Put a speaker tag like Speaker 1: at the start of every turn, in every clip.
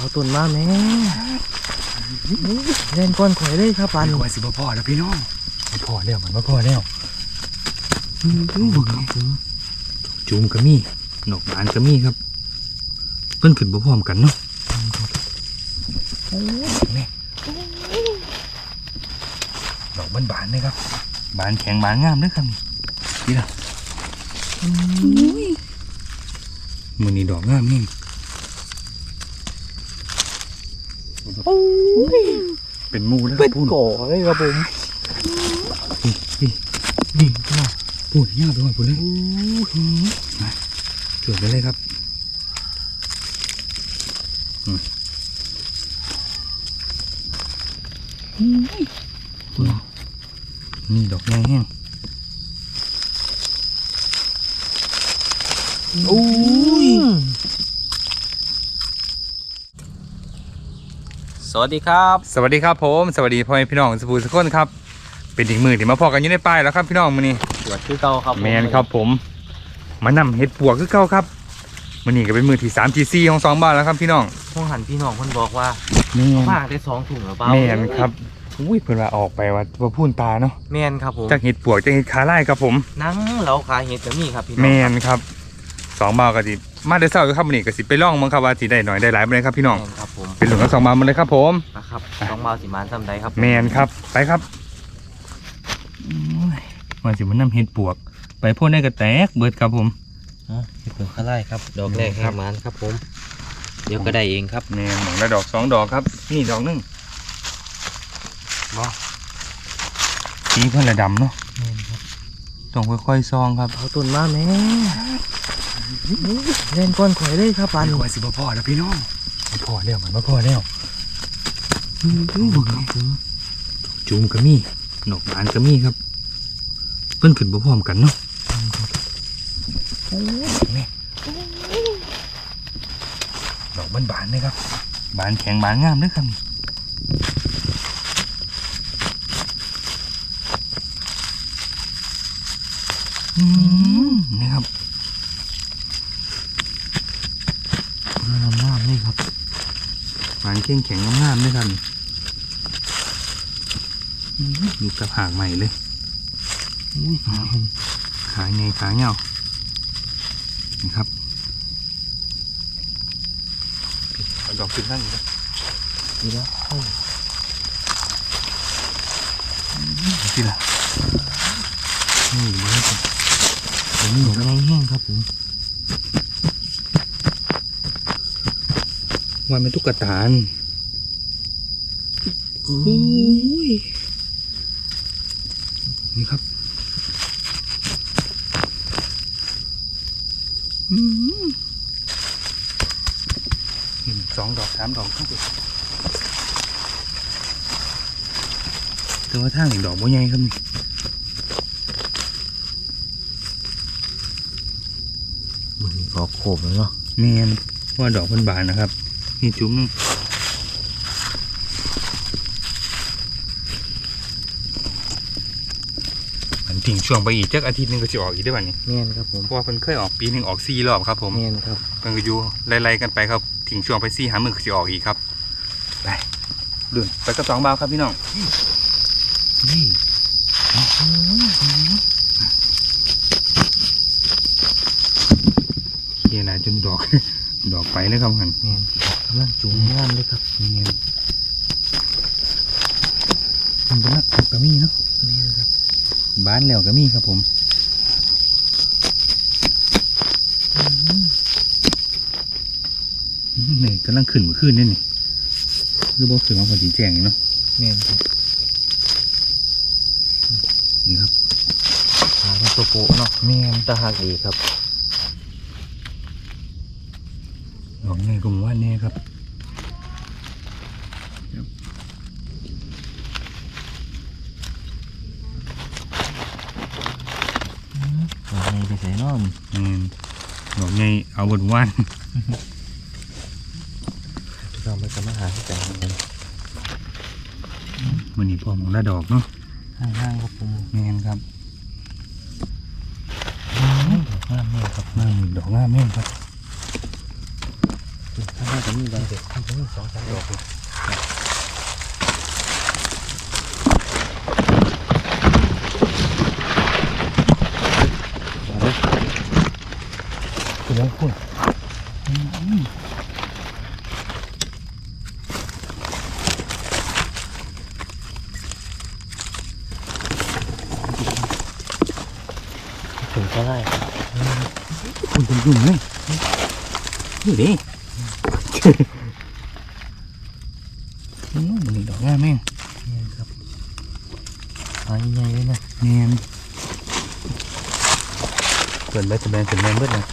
Speaker 1: เอาต้นมาแม่เล่นก้อนข่อยเลยครับปัน
Speaker 2: กว่าสิบ่พอแล้วพี่น้องบ่พอแล้วมันบ่พอแล้วจูมก็มีดอกบานก็มีครับ เพิ่นขึ้นบ่พร้อมกันเนาะโอ้ยนี่ดอกบานบานๆเลยครับ บานแข็งบานงามเด้อครับนี่ล่ะมันนี่ดอกงามนี่ เป็นหมูแล้ว
Speaker 1: เป็น
Speaker 2: พูด
Speaker 1: ก่อเลยครับผม
Speaker 2: นี่ก็พูดยากไปหมดพูดเลยมาจวดไปเลยครับอืมนี่ดอกแดงแห้งโอ้ย
Speaker 1: สวัสดีครับ
Speaker 2: สวัสดีครับผม สวัสดีพ่อแม่พี่น้องสปูสกคนครับ เป็นอีกมือที่มาพอกันอยู่ในป้ายแล้วครับพี่น้องมื้อนี้
Speaker 1: สวัสดีเก่าครับ
Speaker 2: แมนครับผม มานำเห็ดปวกคือเก่าครับมื้อนี้ก็เป็นมือที่3ที่4ของสองบ้านแล้วครับพี่น้อง
Speaker 1: พวกหันพี่น้องคนบอกว่า
Speaker 2: แม่น
Speaker 1: มากได้สองถุงหรือเปล่า
Speaker 2: แม่นครับอุ้ยเพิ่นว่าออกไปว่าว่าพูนตาเนาะ
Speaker 1: แม่นครับผม
Speaker 2: จากเห็ดปวกจากเห็ดขาไล่ครับผม
Speaker 1: หนังเราขายเห็ดก็มีครับพี่น้อง
Speaker 2: แม่นครับ สองบ่าวก็สิมาได้เช้าอยู่ครับมื้อนี้ก็สิไปลองมั้งครับว่าสิได้หน่อยได้หลายบ่ได้ครับพี่น้อง
Speaker 1: แม่นครับผม
Speaker 2: เป็นหลุมกับสองบ่าวมาเลยครับ ผม
Speaker 1: นะครับสองบาทสิมานซ้ำใดครับ
Speaker 2: แมนครับไปครับว่าสิมันนำเห็ดปวก ไปพ่นได้ก็แตกเบิดครับผม
Speaker 1: ฮะเห็ดเผือกข้าไล่ครับ ดอกแรก
Speaker 2: ครั
Speaker 1: ให้
Speaker 2: บ
Speaker 1: มานครับผม เดี๋ยวก็ได้เองครับ
Speaker 2: แมนหนึ่งละดอกสองดอกครับ นี่ดอกหนึงบอสีเพิ่นละดำเนาะ
Speaker 1: แม่นครับ
Speaker 2: ต้องค่อยๆซองครับ
Speaker 1: เอาต้นมาแม่ เล่นก้อนข่อยเลยครับปัน
Speaker 2: กว่าสิบ่พอแล้วพี่น้องบ่พอแล้วมันบ่พอแล้วจูมก็มีดอกบานก็มีครับ เพิ่นขึ้นบ่พร้อมกันเนาะนี่ดอกบานๆเลยครับ บานแข็งบานงามเด้อครับอืมนี่ครับ
Speaker 1: งามมากเลยครับ
Speaker 2: หวานเข่งแข็งงามๆด้วยกันอื้ออยู่กับหางใหม่เลย
Speaker 1: อุ้ยหาเห็น
Speaker 2: ขาไงขาเงานี่ครับเอาดอกขึ้นนั่นอยู่นะ
Speaker 1: ดีแล้วโอ้ย
Speaker 2: สิล่ะนี่มาแล้วครับเดี๋ยวนี่
Speaker 1: ดอก
Speaker 2: ครับ
Speaker 1: แห้งๆครับผม
Speaker 2: วันเป็นตุ๊กตาล
Speaker 1: อุ้ย
Speaker 2: นี่ครับอื้อเห็นสองดอกสามดอกเข้าไปแต่ว่าทางอีกดอกบ่ใหญ่ครับนี่
Speaker 1: เหมือนมีกอโขบเลยเนาะ
Speaker 2: แมนว่าดอกเพิ่นบานนะครับ นี่จุ้มหนึงอันทิ้งช่วงไปอีกจักอาทิตย์หนึงก็จะออกอีกได้ป่ะนี่
Speaker 1: แม่นครับผม
Speaker 2: เพราะว่าเพิ่นเคยออกปีหนึ่งออกสี่รอบครับ ผม
Speaker 1: แม่นครับ
Speaker 2: เพิ่นก็อยู่ไล่ๆกันไปครับทิ้งช่วงไปสี่หามือก็จะออกอีกครับไปเดินไปกับสองบาวครับพี่น้องนี่เฮียนะจนดอก ดอกไปเลยครับหัน
Speaker 1: แม่นกำลังจูงงามเลยครับ
Speaker 2: นี่ไงมันเป็นนักก็มีเนาะ
Speaker 1: แม่นครับ
Speaker 2: บ้านแล้วก็มีครับผมนี่กำลังขึ้นเมื่อคืนนี่นี่รูปบ่ขึ้นมาพอดีแจ้งนี่เนาะ
Speaker 1: แม่นครับ
Speaker 2: นี่ครับ
Speaker 1: ขาเป็นโปโปะเนาะ
Speaker 2: แม่น
Speaker 1: ตาหักดีครับ
Speaker 2: ดอ กไงก็มว่าแน่ครับ
Speaker 1: ดอกไงไปใส่นอน
Speaker 2: แม่นดอกไงเอาบนว่าน
Speaker 1: เราไม่จะมาหาที่แต่งกัน
Speaker 2: มันนี่พอมองละดอกเนาะ
Speaker 1: ห้างๆครับผม
Speaker 2: แม่นครับ
Speaker 1: ดอกงามเลยครับ
Speaker 2: มาดอกงามแม่นครับ
Speaker 1: ถ้าได้จะมีบาง
Speaker 2: เด็กมันจะมีสองสามดอกเลย
Speaker 1: มาเลย
Speaker 2: คุณยังคุณ
Speaker 1: ถึงก็ได้
Speaker 2: คุณเป็นยุ่งเลยนี่ดิอื มมันนี่ดอกง่ายแม่ง
Speaker 1: นี่ครับหายใหญ่เลยนะ
Speaker 2: แมนเปิดใบสแบนเป็นแมนเบิดเลย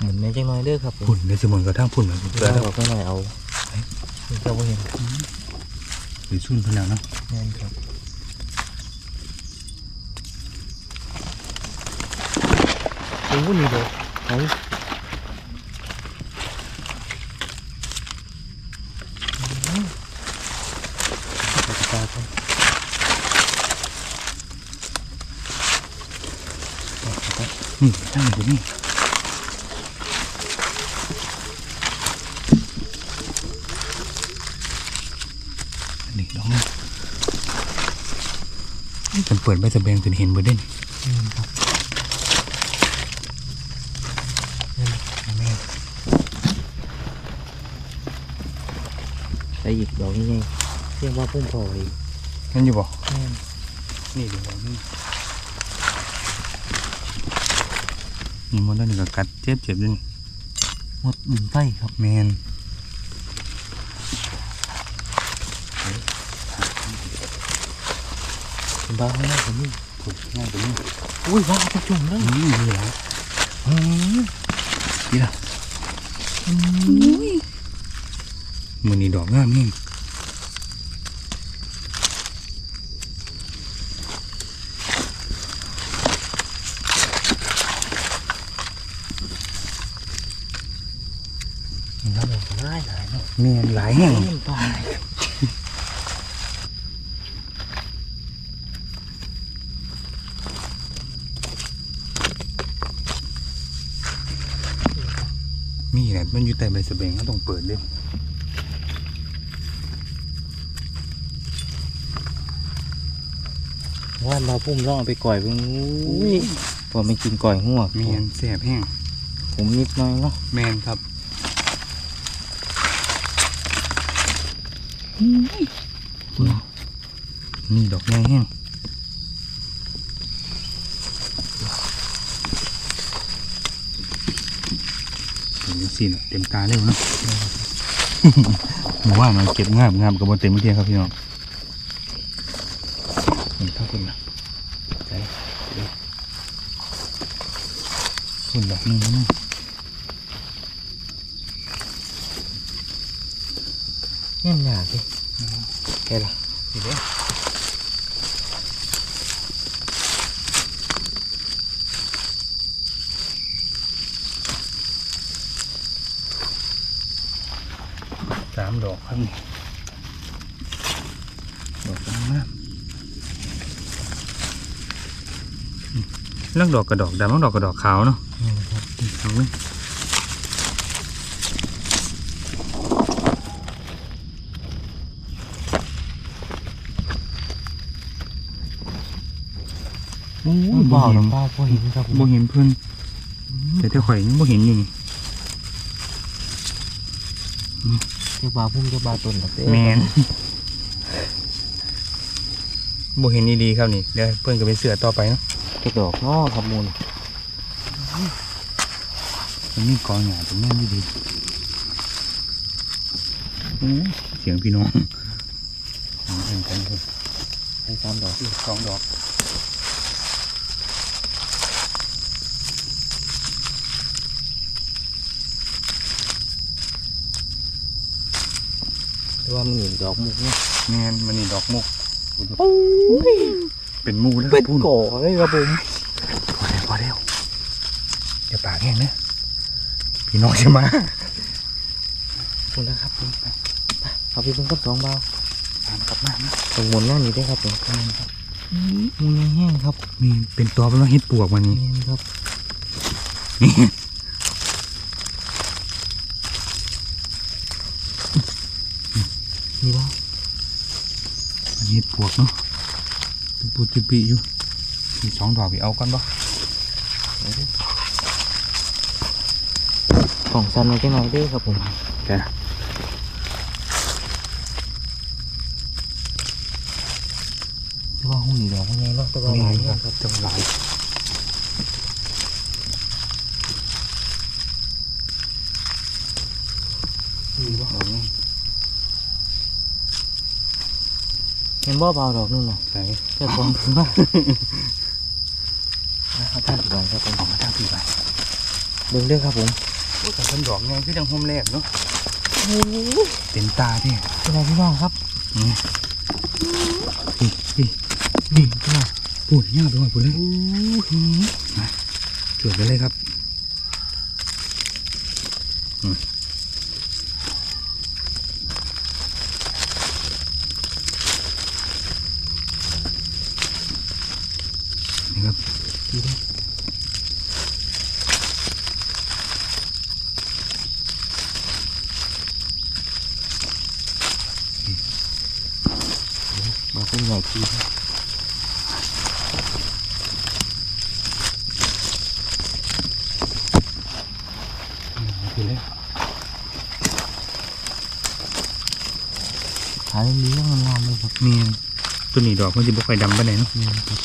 Speaker 1: หมุนแม่จังน้อยเด้อครับผม
Speaker 2: พุ่นในสมุนกระทั่งพุ่นเหมือนกัน
Speaker 1: เดี๋ยวเราก็หน่อยเอาเจ้าบ่เห็น
Speaker 2: หรือชุ่นพนังเนาะ
Speaker 1: แม่นครับ อ้นี่เด้อเอาอืมเอาไปตาครับเอาไป
Speaker 2: นี่ตั้งอยู่นี่ต้อกนี่ฉันเปิดใบสแบนจนเห็นเบิดเด่น
Speaker 1: อืมครับแม่น ไปหยิบดอกนี้ไงเรียกว่าพุ่มพออีก
Speaker 2: นั่นอยู่บ่
Speaker 1: แม่น
Speaker 2: นี่เดี๋ยวบอกนี่นี่มันได้หนึ่งกัดเจ็บเจ็บด้วยนี่
Speaker 1: หมดบินไฟครับ
Speaker 2: แมน
Speaker 1: เป็นบ้าข้างหน้าผมนี่
Speaker 2: ถูกง่ายกว่านี้
Speaker 1: อุ้ยว้าวจะจุ่มเลย
Speaker 2: นี่ดีแล้วอืมนี่ละ มือนี่ดอกงามนี่
Speaker 1: มันทำอย่างง่ายหลายเนาะ
Speaker 2: แมนหลายแห่ง
Speaker 1: มี
Speaker 2: แหละมันอยู่แต่ใบสะเบงก็ต้องเปิดเลย
Speaker 1: ว่านมาพุ่มร่องเอาไปก่อยเพิ่งอุ้ยพอไม่กินก่อยหัว
Speaker 2: แมนแสบแห้ง
Speaker 1: ผมนิดหน่อยเนาะ
Speaker 2: แมนครับนี่ดอกใหญ่แห้งเห็นสิน่ะเต็มตาเร็วเนาะหมูว่ามันเก็บงามงามกับบนเต็มเทียงครับพี่น้องนี่เท่าคุณนะใจเดี๋ยวคุณดอกหนึงนะ
Speaker 1: แง่นหนาสิแค่ละ
Speaker 2: นี่เด้อสามดอกครับนี่ดอกงามเรื่องดอกกระดอกดำเรื่องดอกกระดอกขาวเนาะ
Speaker 1: นี่ครับ
Speaker 2: เอาเลย
Speaker 1: อุ้ยบ้าหรือบ้าพอเห็นครับ
Speaker 2: บ่เห็นเพื่อนแต่ถ้าข่อยยังบ่เห็นอยู่นี่
Speaker 1: เจ้าบ้าพุ่มเจ้าบ้าต้นครับเด้อ
Speaker 2: แมนบ่เห็นดีๆครับนี่เดี๋ยวเพื่อนก็เป็นเสือต่อไปเนาะ
Speaker 1: กระดอกเนอครับมูล
Speaker 2: มันมีกองหยาตรงนี้ดีๆอื้อเสียงพี่น้องเห็นกันเลย
Speaker 1: ให้สามดอก
Speaker 2: อีกสองดอก
Speaker 1: ว่ามันหนีดอกมุกเนาะ
Speaker 2: แมนมันนี่ดอกมุกเป็นหมูแล้ว
Speaker 1: เป็น
Speaker 2: พูด
Speaker 1: ก่อเลยครับผม
Speaker 2: พอแล้วพอแล้วอย่าปากแห้งนะพี่น้องจะมา
Speaker 1: คุณนะครับผมไปไปเอาไปเป็นกับสองเบา
Speaker 2: ตามกลับมานะ
Speaker 1: ตรงหมุนหน้านี้ได้ครับผมมูลแห้งครับ
Speaker 2: มีเป็นตัวเป็นว่าเฮ็ดปวกวันนี้
Speaker 1: นี่ครับนี่บ่
Speaker 2: อันนี้ เห็ดปวกเนาะเป็นปูจิปีอยู่มีสองดอกไปเอาก่อนบ่
Speaker 1: ของสันไว้จังหน่อยเด้อครับผม
Speaker 2: จ้ะ
Speaker 1: แต่ว่าหุ้มนี่ดอกว่าไงเนาะแต่ว่าหลายเนี่ยครับ
Speaker 2: จังหลาย
Speaker 1: นี่บ่
Speaker 2: ดอกนี้
Speaker 1: เห็นบ่เบาดอกนึงเนาะ
Speaker 2: ใส่
Speaker 1: เจ้าของคือว่าเอาท่านดีกว่าครับผม
Speaker 2: ออกมาทางพี่ไป
Speaker 1: เบิ่งเด้อครับผม
Speaker 2: โอ้แต่เพิ่นดอกไงคือจังโฮมแรกเนาะเต็มตาเด้
Speaker 1: เป็นไรพี่น้องครับ
Speaker 2: นี่พี่พี่นี่พี่น้องพูดยากไปหมดพูดเลยมาจวดไปเลยครับ อืมนี่ครับดีเลย
Speaker 1: ดอกเป็นใหญ่ทีนะ
Speaker 2: ดีเลย
Speaker 1: หาเรื่องนี้ยังงามเลยครับ
Speaker 2: นี่ตัวนี้ดอกมันจะบ่ค่อยดำปานใดเนาะ
Speaker 1: นี่ครับ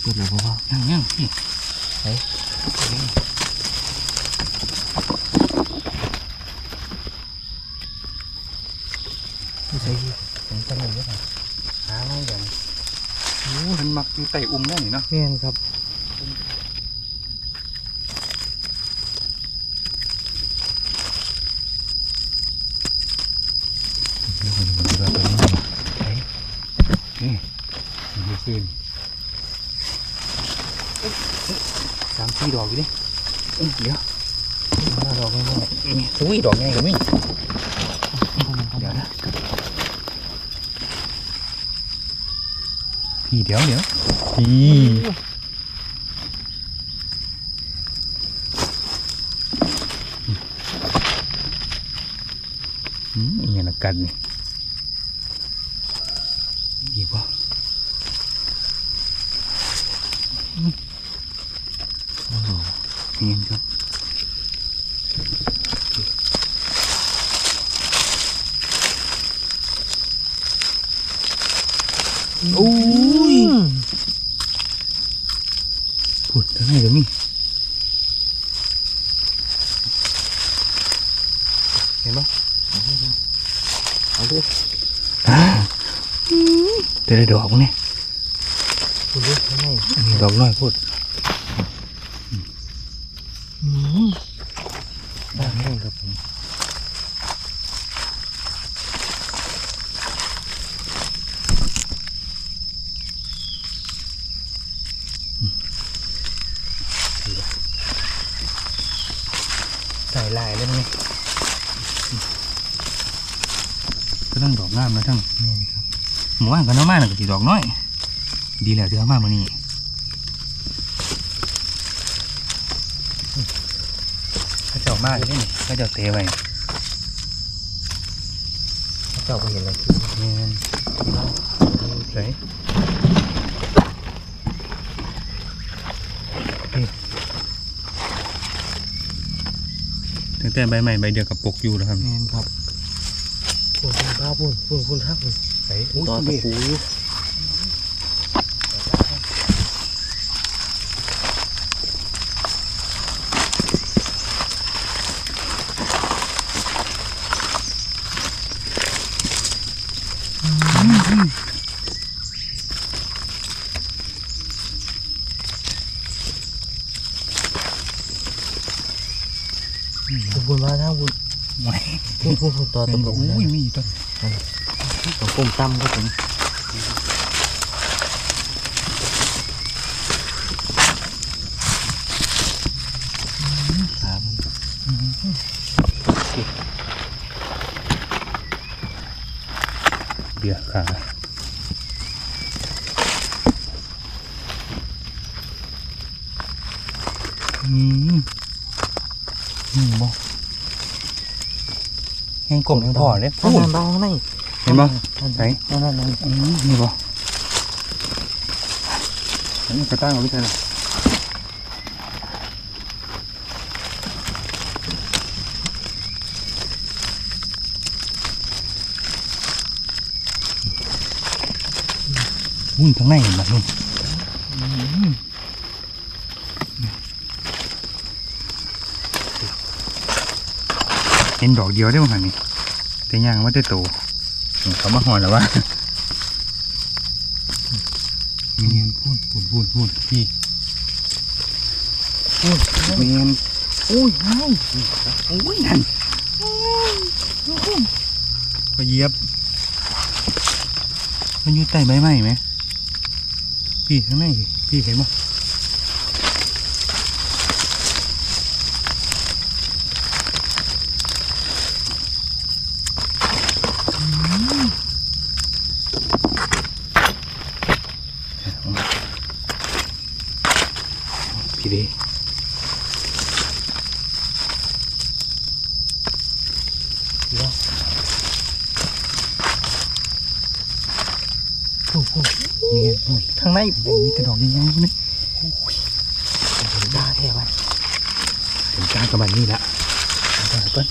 Speaker 1: เปิดเลยเพราะว่า
Speaker 2: ยังยังพี่
Speaker 1: เฮ้ย ไม่ใช่ผมจะเลยว่า
Speaker 2: หาไม่ยังโอ้มันมัก อยู่ใต้อุ้มได้นี่เนาะ
Speaker 1: เมียนครับ
Speaker 2: เดี๋ยวคนมันจะตัวนี้มาเฮ้ยนี่มันซื้อสามสี่ดอกอยู่ดิเอ้ยเดี๋ยว
Speaker 1: มาดอกไม่หมด
Speaker 2: นี่อุ้ยดอกไงกับมี่เดี๋ยวนะ พี่เดี๋ยวเดี๋ยวนี่อืมอย่างนั้นกันนี่อีกป่ะ เนียนครับโอ้ยพูดทำไมกับมี่เห็นปะ
Speaker 1: เอาดิ
Speaker 2: จะได้ดอกมั้งเนี่ย
Speaker 1: คุณดิไม่ให้
Speaker 2: อันนี้ดอกน้อยพูด
Speaker 1: อืมได้ไม่ครับผม
Speaker 2: ใส่ลายเลยมั้ยก็ต้องดอกงามนะทั้ง
Speaker 1: เมียนครับ
Speaker 2: หมู่บ้าน กันน้ำมาหนึ่งก็สีดอกน้อย ดีแล้วที่เอามามื่อนี้ข้าเจ้ามากเลยนี่ข้าเจ้าเตะไว้
Speaker 1: เจ้าก็เห็นแล้ว
Speaker 2: เงี้ยใส่ตั้งแต่ใบใหม่ใบเดียวกับปกอยู่แล้วครับ
Speaker 1: เมียนครับปุ่นปุ่นข้าวปุ่นปุ่นปุ่นข้าวปุ่น
Speaker 2: ใส่
Speaker 1: ต่อตะปูอยู่ปุ่นปุ่นมาทางปุ่น
Speaker 2: ไม่
Speaker 1: ปุ่นปุ่นปุ่นต่อตะปู
Speaker 2: อุ้ยมีต้น
Speaker 1: ของกลมตั้มครับผม
Speaker 2: เบียขาอืมอืมบ่แห้งกลมแห้งพอเลย
Speaker 1: พูดเบาไหม
Speaker 2: เห็นบ่
Speaker 1: ไหนนั่นนั่นนั่น
Speaker 2: อืมนี่บ่อันนี้กระตั้งเอาไว้ใช่ไหมอุ้ยข้างในเห็นบ่นุ่นเห็นดอกเดียวได้มั้งคะนี่แต่ยังว่าได้โตนี่ เขามาหอนแล้ววะเมียนพูดพูดพูดพูดพี่
Speaker 1: อุ้ย
Speaker 2: เมียน
Speaker 1: อุ้ยไอ้
Speaker 2: โอ้ยนั่นก็เหยียบ มันอยู่ใต้ใบไม้ไหมพี่ข้างในพี่พี่เห็นมั้พี่
Speaker 1: โอ้โห
Speaker 2: เมียนพูด
Speaker 1: ข้างใน
Speaker 2: มีแต่ดอกยังไงพวกนี้ย
Speaker 1: ตาแท้วัน
Speaker 2: ถึงกลากระบาดนี่ละเดี๋ยวก่อน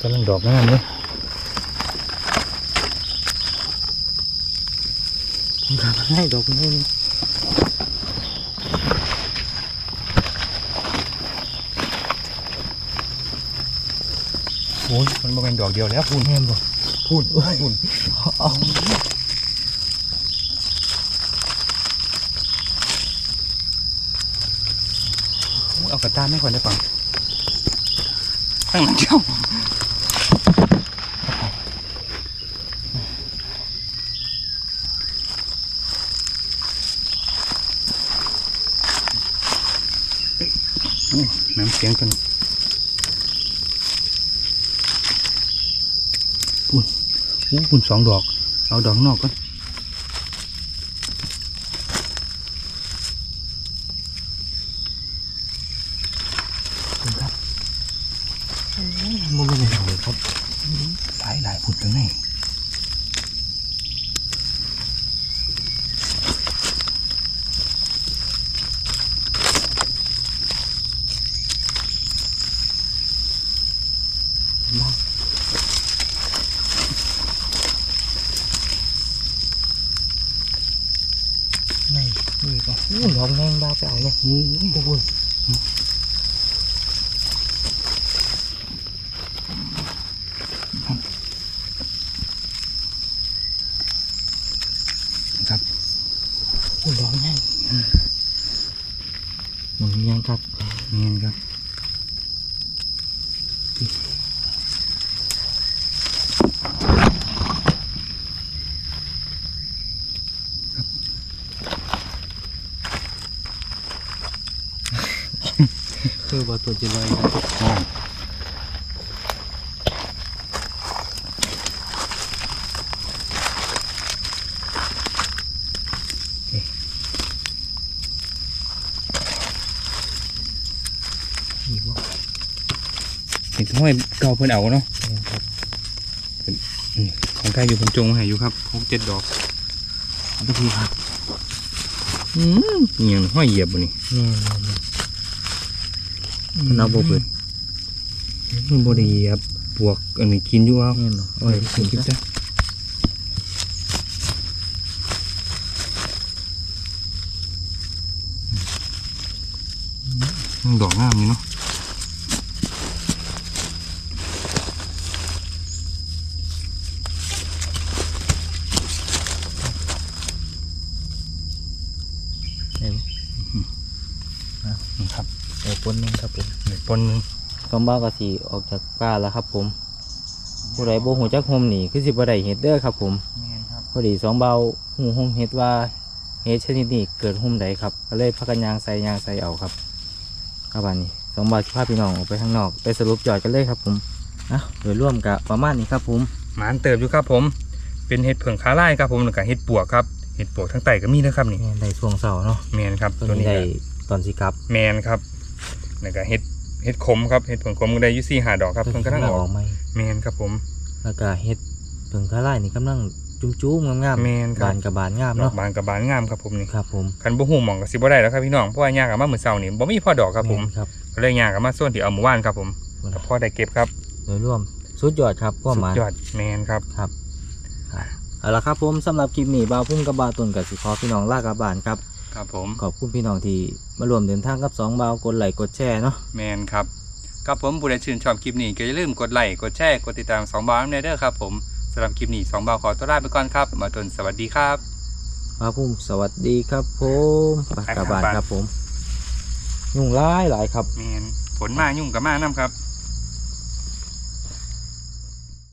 Speaker 2: กำลังดอกงามเลย
Speaker 1: ข้างในดอกนี่
Speaker 2: โอ้ยมั นมาเป็นดอกเดียวแล้วพูน
Speaker 1: แม่นบ่
Speaker 2: พูนพูน
Speaker 1: เอา
Speaker 2: กระต้านให้ก่อนได้ป่ะตั้งหลังเจ้าน้ำเสียงกันพูนโอ้พูนสองดอก เอาดอกข้างนอกก่อน
Speaker 1: ครับมันเป็นยังไงครับ
Speaker 2: หลายหลายพูนตรงไหน
Speaker 1: บ้าง
Speaker 2: นี่นี่ก็
Speaker 1: อู้ดอกแดงบ้าไปเอาเลย
Speaker 2: โอ้ย
Speaker 1: โอ้โห
Speaker 2: ครับ
Speaker 1: อู้ดอกแดง หนึ่งยังครับ
Speaker 2: เนียนครับ
Speaker 1: คือว่าตัวจะลอย
Speaker 2: อ๋อนี่บ่ ห็นห้อยเก่าเพิ่นเอาเนาะ
Speaker 1: เนี่ยครับ
Speaker 2: นี่ของใครอยู่ผมจงมาให้อยู่ครับหกเจ็ดดอก
Speaker 1: เอาไปทีครับ
Speaker 2: อืมอหย่างห้อยเหยียบบ่นี่
Speaker 1: เนี่ยเนี่ยเนี่ยมันเอาบ่เปิด
Speaker 2: มันบ่ได้เหยียบปวกอันนี้กินอยู่เอา
Speaker 1: เนี่ยเนาะ
Speaker 2: เอาไปกินกินจ้ะอืมดอกงามนี่เนาะ
Speaker 1: เนี่ย
Speaker 2: นี่ครับ
Speaker 1: เออป นหนึงครับผม
Speaker 2: เดี๋ยวปนหนึง
Speaker 1: กำบ้ากะสีออกจากป่าแล้วครับ ผม ผู้ใดบ่หูจักโฮมนี่คือสิบ่ได้เฮ็ดเด้อครับ ผม
Speaker 2: แม่นครับ
Speaker 1: พอดีสองเบาหูโฮมเฮ็ดว่าเฮ็ดชนิดนี้เกิดโฮมใดครับก็เลยพากันยางใส่ยางใส่เอาครับครับอันนี้สองเบาสิพาพี่น้องออกไปข้างนอก ไปสรุปจอดกันเลยครับ ผมนะโดยร่วมกับประมาณนี้ครับ ผม
Speaker 2: หมานเติบอยู่ครับผม เป็นเห็ดเผิงขาลายครับผมแล้วก็เห็ดปวกครับเห็ดปวกทั้งไตก็มีนะครับนี่
Speaker 1: แม่นได้ช่วงเสาร์เนาะ
Speaker 2: แมนครับ
Speaker 1: ตัว
Speaker 2: ตัว
Speaker 1: นี้
Speaker 2: นี้
Speaker 1: ได้
Speaker 2: ก็
Speaker 1: ตอนสิครับ
Speaker 2: แมนครับ แล้วก็เห็ดเห็ดขมครับเห็ดเผิงขมก็ได้อยุซี่หาดอกครับเพิ่งกำลังออก
Speaker 1: ไหม
Speaker 2: แมนครับผม
Speaker 1: แล้วก็เฮ็ดเพิ่งกระไล่นี่กำลังจุ้มๆงาม
Speaker 2: แม่นครับ
Speaker 1: บานกับบานงาม
Speaker 2: ดอ
Speaker 1: เนาะ
Speaker 2: กบานกับบานงามครับผมนี่
Speaker 1: ครับผม
Speaker 2: คันบ่ฮู้หม่องก็สิบ่ได้แล้วครับพี่น้องเพราะว่ายากกับมามื้อเช้านี่บ่มีพอดอกครับผม
Speaker 1: แนครับ
Speaker 2: ก็เลยยากกับมาส่วนที่เอาหมู่บ้านครับผมก็พอได้เก็บครับ
Speaker 1: โดยรวมสุดยอดครับก็
Speaker 2: สุ
Speaker 1: มา
Speaker 2: ดยอดแมนครับ
Speaker 1: ครับครับเอาละครับผมสำหรับคลิปนี้บ่าวพุ่งกับบาวตุนกับสิขอพี่น้องลากลับบ้านครับ
Speaker 2: ครับผม
Speaker 1: ขอบคุณพี่น้องที่มารวมเดินทางกับสองบ่าวกดไลค์กดแชร์เนาะ
Speaker 2: แมนครับครับผมผู้ใดชื่นชอบคลิปนี้ก็อย่าลืมกดไลค์กดแชร์กดติดตาม2บาทในเด้อครับผมสำหรับคลิปนี้2บาทขอตัวลาไปก่อนครับมาตนสวัสดีครับ
Speaker 1: บ่าวพุ่มสวัสดีครับผมไปกลับบ้านครับผม ยุ่งร้ายหลายครับ
Speaker 2: แมนฝนมายุ่งกับมานํครับ